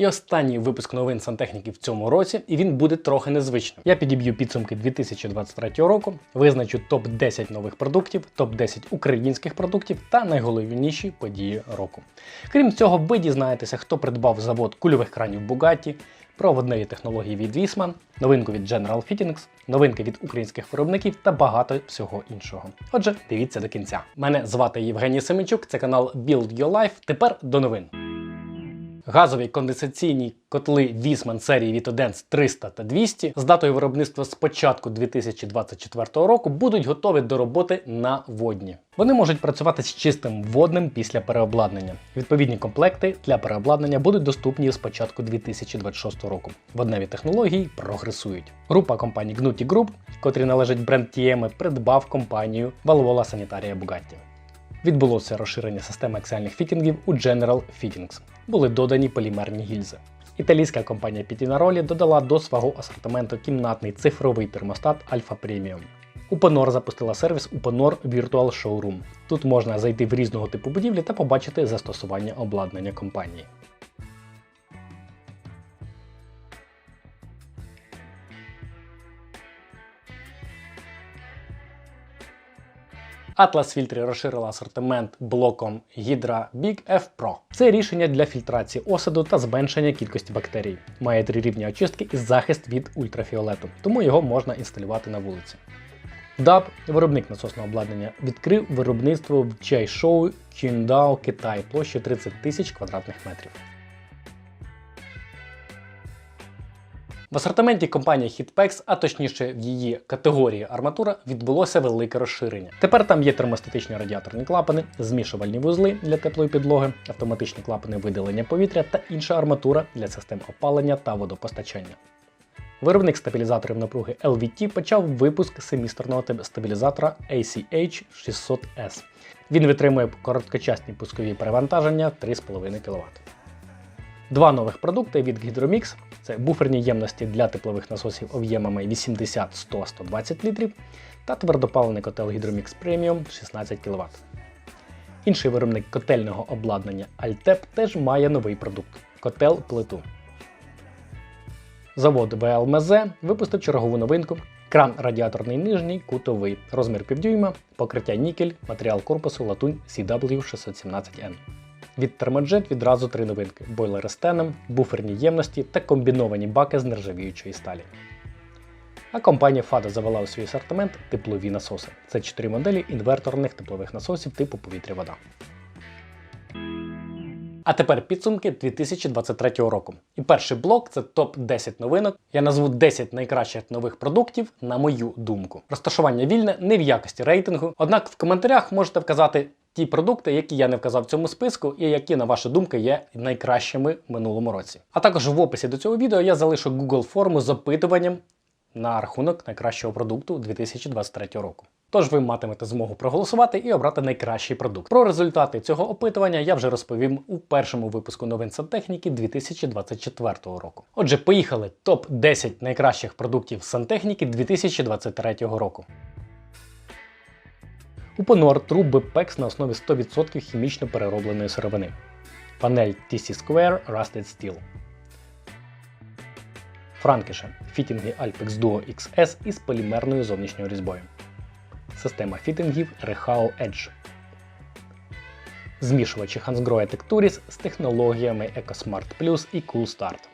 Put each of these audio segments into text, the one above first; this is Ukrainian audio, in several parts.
І останній випуск новин сантехніки в цьому році, і він буде трохи незвичним. Я підіб'ю підсумки 2023 року, визначу топ-10 нових продуктів, топ-10 українських продуктів та найголовніші події року. Крім цього, ви дізнаєтеся, хто придбав завод кульових кранів Bugatti, про технології від Wiesmann, новинку від General Fittings, новинки від українських виробників та багато всього іншого. Отже, дивіться до кінця. Мене звати Євгеній Семенчук, це канал Build Your Life. Тепер до новин. Газові конденсаційні котли Wiesmann серії Vitodense 300 та 200 з датою виробництва з початку 2024 року будуть готові до роботи на водні. Вони можуть працювати з чистим водним після переобладнання. Відповідні комплекти для переобладнання будуть доступні з початку 2026 року. Водневі технології прогресують. Група компаній Gnuti Group, котрі належить бренд Тієми, придбав компанію Valvola Sanitaria Bugatti. Відбулося розширення системи аксіальних фітінгів у General Fittings. Були додані полімерні гільзи. Італійська компанія Pitinaroli додала до свого асортименту кімнатний цифровий термостат Alpha Premium. Uponor запустила сервіс Uponor Virtual Showroom. Тут можна зайти в різного типу будівлі та побачити застосування обладнання компанії. Atlas фільтри розширила асортимент блоком Hydra Big F Pro. Це рішення для фільтрації осаду та зменшення кількості бактерій. Має три рівні очистки і захист від ультрафіолету, тому його можна інсталювати на вулиці. DAB, виробник насосного обладнання, відкрив виробництво в Чайшоу Qingdao, Китай площею 30 тисяч квадратних метрів. В асортименті компанії Hitpex, а точніше в її категорії арматура, відбулося велике розширення. Тепер там є термостатичні радіаторні клапани, змішувальні вузли для теплої підлоги, автоматичні клапани видалення повітря та інша арматура для систем опалення та водопостачання. Виробник стабілізаторів напруги LVT почав випуск семісторного стабілізатора ACH 600S. Він витримує короткочасні пускові перевантаження 3,5 кВт. Два нових продукти від Hydromix це буферні ємності для теплових насосів об'ємами 80, 100, 120 літрів та твердопаливний котел Hydromix Premium 16 кВт. Інший виробник котельного обладнання Altep теж має новий продукт котел плиту. Завод ВЛМЗ випустив чергову новинку. Кран радіаторний нижній, кутовий, розмір півдюйма, покриття нікель, матеріал корпусу латунь CW617N. Від Thermojet відразу три новинки: бойлери з теном, буферні ємності та комбіновані баки з нержавіючої сталі. А компанія FADA завела у свій асортимент теплові насоси. Це чотири моделі інверторних теплових насосів типу повітря-вода. А тепер підсумки 2023 року. І перший блок це топ-10 новинок. Я назву 10 найкращих нових продуктів, на мою думку. Розташування вільне не в якості рейтингу. Однак в коментарях можете вказати ті продукти, які я не вказав в цьому списку, і які, на вашу думку, є найкращими в минулому році. А також в описі до цього відео я залишу Google форму з опитуванням на рахунок найкращого продукту 2023 року. Тож ви матимете змогу проголосувати і обрати найкращий продукт. Про результати цього опитування я вже розповім у першому випуску новин сантехніки 2024 року. Отже, поїхали топ 10 найкращих продуктів сантехніки 2023 року. Упонор труби PEX на основі 100% хімічно переробленої сировини. Панель TC Square Rusted Steel. Франкіше фітінги Alpex Duo XS із полімерною зовнішньою різьбою. Система фітингів Rehao Edge. Змішувачі Hansgrohe Tecturis з технологіями EcoSmart Plus і Cool Start.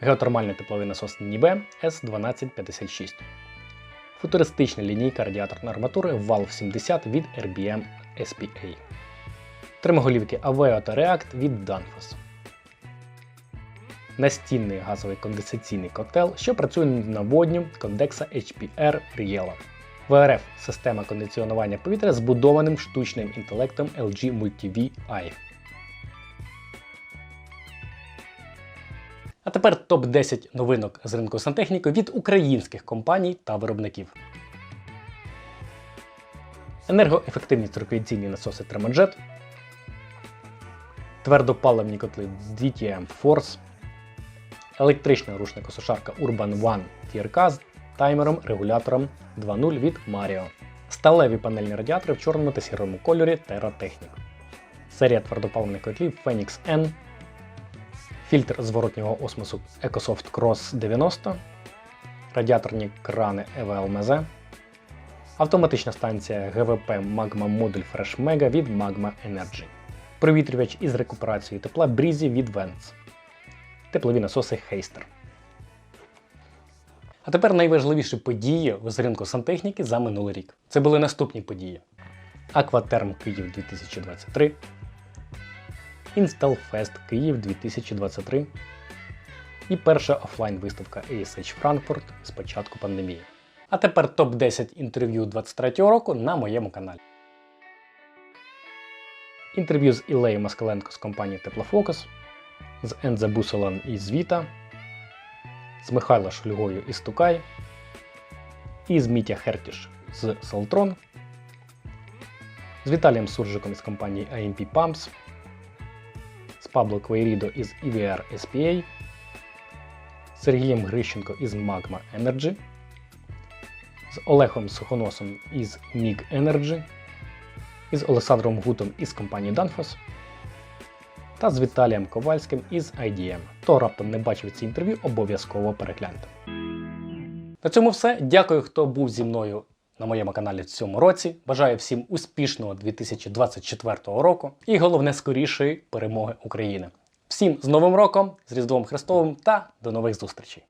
Геотермальний тепловий насос Nibe S1256. Футуристична лінійка радіаторної арматури Valve 70 від RBM SPA. Тримоголівки Aveo та React від Danfoss. Настінний газовий конденсаційний котел, що працює на водню Condexa HPR Riela. ВРФ система кондиціонування повітря з будованим штучним інтелектом LG Multi-V тепер топ-10 новинок з ринку сантехніки від українських компаній та виробників. Енергоефективні циркуляційні насоси Thermojet, твердопаливні котли DTM Force, електрична рушникосушарка Urban One TRK з таймером регулятором 2.0 від Mario, сталеві панельні радіатори в чорному та сірому кольорі Terra Technic, серія твердопаливних котлів Phoenix N, фільтр зворотнього осмосу EcoSoft Cross 90, радіаторні крани EVL MZ, автоматична станція ГВП Magma Module Fresh Mega від Magma Energy, провітрювач із рекуперацією тепла Breezy від Vents, теплові насоси Heister. А тепер найважливіші події з ринку сантехніки за минулий рік. Це були наступні події: Акватерм Київ 2023, Installfest Київ 2023 і перша офлайн виставка ASH Frankfurt з початку пандемії. А тепер топ-10 інтерв'ю 2023 року на моєму каналі. Інтерв'ю з Ілею Москаленко з компанії Теплофокус, з Ензе Бусолан із Віта, з Михайло Шульгою із Тукай, і з Мітя Хертіш з Солтрон, з Віталієм Суржиком із компанії AMP Pumps, Пабло Квейрідо із EVR SPA, Сергієм Грищенко із Magma Energy, з Олегом Сухоносом із MIG Energy, із Олександром Гутом із компанії Danfoss та з Віталієм Ковальським із IDM. Хто раптом не бачив ці інтерв'ю, обов'язково перегляньте. На цьому все. Дякую, хто був зі мною на моєму каналі в цьому році. Бажаю всім успішного 2024 року і головне скорішої перемоги України. Всім з Новим роком, з Різдвом Христовим та до нових зустрічей!